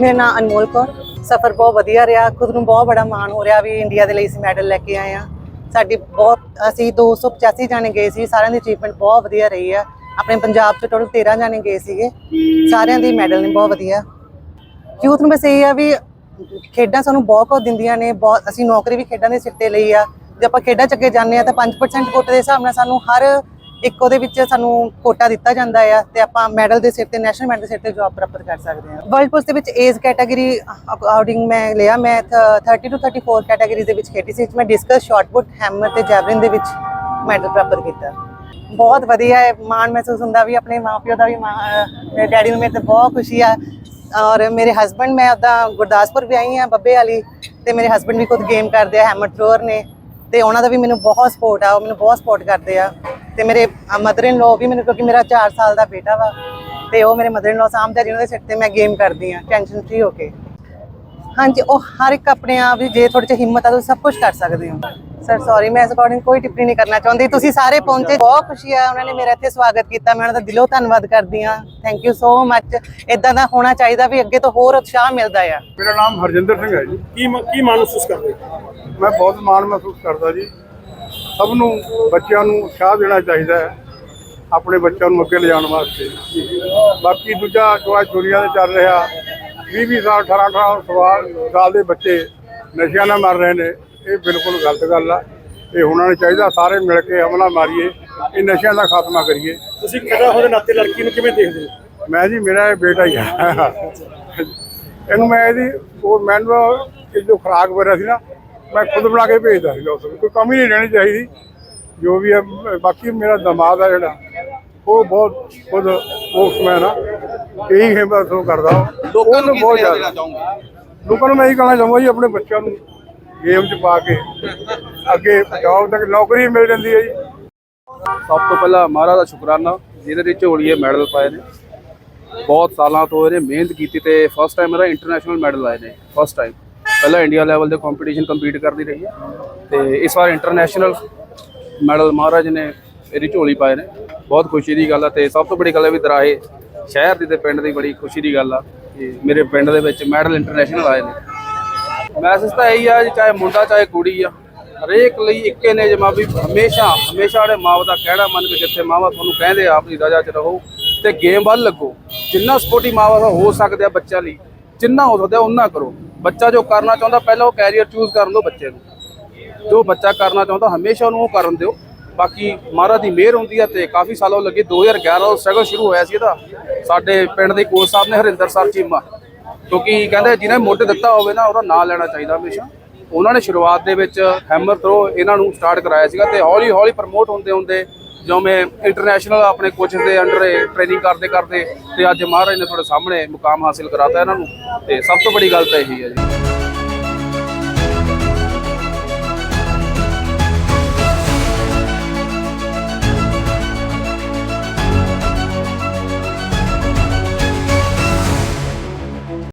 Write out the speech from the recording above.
ਮੇਰਾ ਨਾਮ ਅਨਮੋਲ ਕੌਰ। ਸਫ਼ਰ ਬਹੁਤ ਵਧੀਆ ਰਿਹਾ। ਖੁਦ ਨੂੰ ਬਹੁਤ ਬੜਾ ਮਾਣ ਹੋ ਰਿਹਾ ਵੀ ਇੰਡੀਆ ਦੇ ਲਈ ਅਸੀਂ ਮੈਡਲ ਲੈ ਕੇ ਆਏ ਆ ਸਾਡੀ ਬਹੁਤ, ਅਸੀਂ 285 ਜਾਣੇ ਗਏ ਸੀ। ਸਾਰਿਆਂ ਦੀ ਅਚੀਵਮੈਂਟ ਬਹੁਤ ਵਧੀਆ ਰਹੀ ਆ। ਆਪਣੇ ਪੰਜਾਬ 'ਚ ਟੋਟਲ 13 ਜਾਣੇ ਗਏ ਸੀਗੇ। ਸਾਰਿਆਂ ਦੀ ਮੈਡਲ ਨੇ ਬਹੁਤ ਵਧੀਆ। ਯੂਥ ਨੂੰ ਬਸ ਇਹ ਆ ਵੀ ਖੇਡਾਂ ਸਾਨੂੰ ਬਹੁਤ ਕੁਝ ਦਿੰਦੀਆਂ ਨੇ। ਬਹੁਤ, ਅਸੀਂ ਨੌਕਰੀ ਵੀ ਖੇਡਾਂ ਦੇ ਸਿਰ ਤੇ ਲਈ ਆ। ਜੇ ਆਪਾਂ ਖੇਡਾਂ ਚ ਅੱਗੇ ਜਾਂਦੇ ਆ ਤਾਂ 5% ਕੋਟੇ ਦੇ ਹਿਸਾਬ ਨਾਲ ਸਾਨੂੰ ਹਰ ਇੱਕ ਉਹਦੇ ਵਿੱਚ ਸਾਨੂੰ ਕੋਟਾ ਦਿੱਤਾ ਜਾਂਦਾ ਆ ਤੇ ਆਪਾਂ ਮੈਡਲ ਦੇ ਸਿਰ ਤੇ, ਨੈਸ਼ਨਲ ਮੈਡਲ ਦੇ ਸਿਰ ਤੇ ਜੌਬ ਪ੍ਰਾਪਤ ਕਰ ਸਕਦੇ ਹਾਂ। ਵਰਲਡ ਪੁਲਿਸ ਦੇ ਵਿੱਚ ਏਜ ਕੈਟਾਗਰੀ ਅਕਾਊਂਟਿੰਗ ਮੈਂ ਲਿਆ, ਮੈਂ th- 30 ਤੋਂ 34 ਕੈਟਾਗਰੀ ਦੇ ਵਿੱਚ ਖੇਡੀ ਸੀ, ਮੈਂ ਡਿਸਕਸ ਸ਼ਾਟਪੁੱਟ ਹੈਮਰ ਤੇ ਜੈਵਲਿਨ ਦੇ ਵਿੱਚ ਮੈਡਲ ਪ੍ਰਾਪਤ ਕੀਤਾ। ਬਹੁਤ ਵਧੀਆ ਹੈ, ਮਾਣ ਮਹਿਸੂਸ ਹੁੰਦਾ ਵੀ ਆਪਣੇ ਮਾਪਿਓ ਦਾ ਵੀ ਮਾਣ- ਮੇਰੇ ਡੈਡੀ ਨੂੰ ਮੇਰੇ ਤੇ ਬਹੁਤ ਖੁਸ਼ੀ ਆ। ਔਰ ਮੇਰੇ ਹਸਬੰਡ ਮੈਂ ਉਹਦਾ ਗੁਰਦਾਸਪੁਰ ਵੀ ਆਈ ਆ ਬੱਬੇ ਵਾਲੀ, ਤੇ ਮੇਰੇ ਹਸਬੰਡ ਵੀ ਖੁਦ ਗੇਮ ਕਰਦੇ ਆ ਹੈਮਰ ਥਰੋਅਰ ਨੇ, ਤੇ ਉਹਨਾਂ ਦਾ ਵੀ ਮੈਨੂੰ ਬਹੁਤ ਸਪੋਰਟ ਆ, ਉਹ ਮੈਨੂੰ ਬਹੁਤ ਸਪੋਰਟ ਕਰਦੇ ਆ। ਤੇ ਮੇਰੇ ਮਦਰ ਇਨ ਲੋ ਵੀ ਮੈਨੂੰ ਕਿਉਂਕਿ ਮੇਰਾ 4 ਸਾਲ ਦਾ ਬੇਟਾ ਵਾ ਤੇ ਉਹ ਮੇਰੇ ਮਦਰ ਇਨ ਲੋ ਸਾਹਮਣੇ ਜਿਹਨਾਂ ਦੇ ਸਿਰ ਤੇ ਮੈਂ ਗੇਮ ਕਰਦੀ ਆ ਟੈਨਸ਼ਨ ਫ੍ਰੀ ਹੋ ਕੇ। ਹਾਂਜੀ ਉਹ ਹਰ ਇੱਕ ਆਪਣੇ ਆਪ ਵੀ ਜੇ ਤੁਹਾਡੇ ਚ ਹਿੰਮਤ ਆ ਤੁਸੀਂ ਸਭ ਕੁਝ ਕਰ ਸਕਦੇ ਹੋ। ਸਰ ਸੌਰੀ ਮੈਂ ਇਸ ਅਕੋਰਡਿੰਗ ਕੋਈ ਟਿੱਪਣੀ ਨਹੀਂ ਕਰਨਾ ਚਾਹੁੰਦੀ। ਤੁਸੀਂ ਸਾਰੇ ਪਹੁੰਚੇ ਬਹੁਤ ਖੁਸ਼ੀ ਆ ਉਹਨਾਂ ਨੇ ਮੇਰਾ ਇੱਥੇ ਸਵਾਗਤ ਕੀਤਾ ਮੈਂ ਉਹਨਾਂ ਦਾ ਦਿਲੋਂ ਧੰਨਵਾਦ ਕਰਦੀ ਆ। ਥੈਂਕ ਯੂ ਸੋ ਮੱਚ ਇਦਾਂ ਦਾ ਹੋਣਾ ਚਾਹੀਦਾ ਵੀ ਅੱਗੇ ਤੋਂ ਹੋਰ ਉਤਸ਼ਾਹ ਮਿਲਦਾ ਆ। ਮੇਰਾ ਨਾਮ ਹਰਜਿੰਦਰ ਸਿੰਘ ਹੈ ਜੀ। ਕੀ ਕੀ ਮਾਣ ਮਹਿਸੂਸ ਕਰਦੇ ਮੈਂ ਬਹੁਤ ਮਾਣ ਮਹਿਸੂਸ ਕਰਦਾ ਜੀ। ਸਭ ਨੂੰ ਬੱਚਿਆਂ ਨੂੰ ਉਤਸ਼ਾਹ ਦੇਣਾ ਚਾਹੀਦਾ ਹੈ ਆਪਣੇ ਬੱਚਿਆਂ ਨੂੰ ਅੱਗੇ ਲਿਜਾਣ ਵਾਸਤੇ। ਬਾਕੀ ਦੂਜਾ ਜੋ ਅੱਜ ਦੁਨੀਆ ਦੇ ਚੱਲ ਰਿਹਾ 20 20 ਸਾਲ 18 18 ਸਾਲ ਸਾਲ ਦੇ ਬੱਚੇ ਨਸ਼ਿਆਂ ਨਾਲ ਮਰ ਰਹੇ ਨੇ ਇਹ ਬਿਲਕੁਲ ਗਲਤ ਗੱਲ ਆ। ਇਹ ਹੋਣਾ ਨਹੀਂ ਚਾਹੀਦਾ ਸਾਰੇ ਮਿਲ ਕੇ ਹਮਲਾ ਮਾਰੀਏ ਇਹ ਨਸ਼ਿਆਂ ਦਾ ਖਾਤਮਾ ਕਰੀਏ। ਤੁਸੀਂ ਪਿਤਾ ਹੋਣ ਦੇ ਨਾਤੇ ਲੜਕੀ ਨੂੰ ਕਿਵੇਂ ਦੇਖਦੇ ਮੈਂ ਜੀ ਮੇਰਾ ਇਹ ਬੇਟਾ ਹੀ ਆ। ਇਹਨੂੰ ਮੈਂ ਇਹਦੀ ਉਹ ਮੈਨੂੰ ਇਹ ਜੋ ਖਰਾਕ ਵਗੈਰਾ ਸੀ ਨਾ ਮੈਂ ਖੁਦ ਬਣਾ ਕੇ ਭੇਜਦਾ ਸੀ ਉਸ ਨੂੰ। ਕੋਈ ਕਮੀ ਨਹੀਂ ਰਹਿਣੀ ਚਾਹੀਦੀ। ਜੋ ਵੀ ਹੈ ਬਾਕੀ ਮੇਰਾ ਦਮਾਦ ਆ ਜਿਹੜਾ ਉਹ ਬਹੁਤ ਖੁਦ ਸਪੋਕਸਮੈਨ ਆ। ਇਹੀ ਹਿੰਮਤ ਉਹ ਕਰਦਾ। ਉਹ। ਉਹਨੂੰ ਬਹੁਤ ਜ਼ਿਆਦਾ। ਲੋਕਾਂ ਨੂੰ ਮੈਂ ਇਹੀ ਕਹਿਣਾ ਚਾਹੁੰਦਾ ਜੀ ਆਪਣੇ ਬੱਚਿਆਂ ਨੂੰ ਗੇਮ 'ਚ ਪਾ ਕੇ। ਅੱਗੇ ਜੌਬ ਤੱਕ ਨੌਕਰੀ ਮਿਲ ਜਾਂਦੀ ਹੈ ਜੀ। ਸਭ ਤੋਂ ਪਹਿਲਾਂ ਮਹਾਰਾਜ ਦਾ ਸ਼ੁਕਰਾਨਾ ਜਿਹਦੇ ਵਿੱਚ ਝੋਲੀਏ ਮੈਡਲ ਪਾਏ ਨੇ। ਬਹੁਤ ਸਾਲਾਂ ਤੋਂ ਇਹਨੇ ਮਿਹਨਤ ਕੀਤੀ ਤੇ ਫਸਟ ਟਾਈਮ ਇਹਦਾ ਇੰਟਰਨੈਸ਼ਨਲ ਮੈਡਲ ਆਏ ਨੇ ਫਸਟ ਟਾਈਮ ਪਹਿਲਾਂ ਇੰਡੀਆ ਲੈਵਲ ਦੇ ਕੰਪੀਟੀਸ਼ਨ ਕੰਪੀਟ ਕਰਦੀ ਰਹੀ ਹੈ ਤੇ ਇਸ ਵਾਰ ਇੰਟਰਨੈਸ਼ਨਲ ਮੈਡਲ ਮਹਾਰਾਜ ਨੇ ਇਹਦੀ ਝੋਲੀ ਪਾਏ ਨੇ। ਬਹੁਤ ਖੁਸ਼ੀ ਦੀ ਗੱਲ ਆ ਤੇ ਸਭ ਤੋਂ ਵੱਡੀ ਗੱਲ ਹੈ ਵੀ ਦਰਾਹੇ ਸ਼ਹਿਰ ਦੀ ਤੇ ਪਿੰਡ ਦੀ ਬੜੀ ਖੁਸ਼ੀ ਦੀ ਗੱਲ ਆ ਕਿ ਮੇਰੇ ਪਿੰਡ ਦੇ ਵਿੱਚ ਮੈਡਲ ਇੰਟਰਨੈਸ਼ਨਲ ਆਏ ਨੇ। ਮੈਸੇਜ ਤਾਂ ਇਹੀ ਆ ਚਾਹੇ ਮੁੰਡਾ, ਚਾਹੇ ਕੁੜੀ ਆ, ਹਰੇਕ ਲਈ ਇੱਕੇ ਨੇ ਜਮਾ ਵੀ ਹਮੇਸ਼ਾ ਹਮੇਸ਼ਾ ਜਿਹੜੇ ਮਾਂ ਦਾ ਕਹਿਣਾ ਮੰਨ ਕੇ ਜਿੱਥੇ ਮਾਵਾ ਤੁਹਾਨੂੰ ਕਹਿੰਦੇ ਆਪ ਦੀ ਰਜਾ 'ਚ ਰਹੋ ਤੇ ਗੇਮ ਵੱਲ ਲੱਗੋ। ਜਿੰਨਾ ਸਪੋਰਟੀ ਮਾਵਾ ਹੋ ਸਕਦੇ ਆ ਬੱਚਿਆਂ ਲਈ, ਜਿੰਨਾ ਹੋ ਸਕਦਾ ਉਹਨਾਂ ਕਰੋ। ਬੱਚਾ ਜੋ ਕਰਨਾ ਚਾਹੁੰਦਾ, ਪਹਿਲਾਂ ਉਹ ਕੈਰੀਅਰ ਚੂਜ਼ ਕਰਨ ਦਿਓ ਬੱਚੇ ਨੂੰ। ਜੋ ਬੱਚਾ ਕਰਨਾ ਚਾਹੁੰਦਾ, ਹਮੇਸ਼ਾ ਉਹਨੂੰ ਉਹ ਕਰਨ ਦਿਓ। ਬਾਕੀ ਮਹਾਰਾਜ ਦੀ ਮਿਹਰ ਹੁੰਦੀ ਹੈ ਤੇ ਕਾਫੀ ਸਾਲੋਂ ਲੱਗੀ 2011 ਤੋਂ ਸਟਰਗਲ ਸ਼ੁਰੂ ਹੋਇਆ ਸੀ ਇਹਦਾ। ਸਾਡੇ ਪਿੰਡ ਦੇ ਕੋਚ ਸਾਹਿਬ ਨੇ ਹਰਿੰਦਰ ਸਾਹਿਬ ਚੀਮਾ, ਕਿਉਂਕਿ ਕਹਿੰਦੇ ਜਿਹਨੇ ਮੁੱਢ ਦਿੱਤਾ ਹੋਵੇ ਨਾ, ਉਹਦਾ ਨਾਂ ਲੈਣਾ ਚਾਹੀਦਾ ਹਮੇਸ਼ਾ। ਉਹਨਾਂ ਨੇ ਸ਼ੁਰੂਆਤ ਦੇ ਵਿੱਚ ਹੈਮਰ ਥਰੋ ਇਹਨਾਂ ਨੂੰ ਸਟਾਰਟ ਕਰਾਇਆ ਸੀਗਾ ਤੇ ਹੌਲੀ ਹੌਲੀ ਪ੍ਰਮੋਟ ਹੁੰਦੇ ਹੁੰਦੇ ਜਿਵੇਂ ਇੰਟਰਨੈਸ਼ਨਲ ਆਪਣੇ ਕੋਚ ਦੇ ਅੰਡਰ ਟ੍ਰੇਨਿੰਗ ਕਰਦੇ ਕਰਦੇ ਤੇ ਅੱਜ ਮਹਾਰਾਜ ਨੇ ਤੁਹਾਡੇ ਸਾਹਮਣੇ ਮੁਕਾਮ ਹਾਸਿਲ ਕਰਾਤਾ ਇਹਨਾਂ ਨੂੰ ਤੇ ਸਭ ਤੋਂ ਬੜੀ ਗੱਲ ਤਾਂ ਇਹੀ ਹੈ ਜੀ।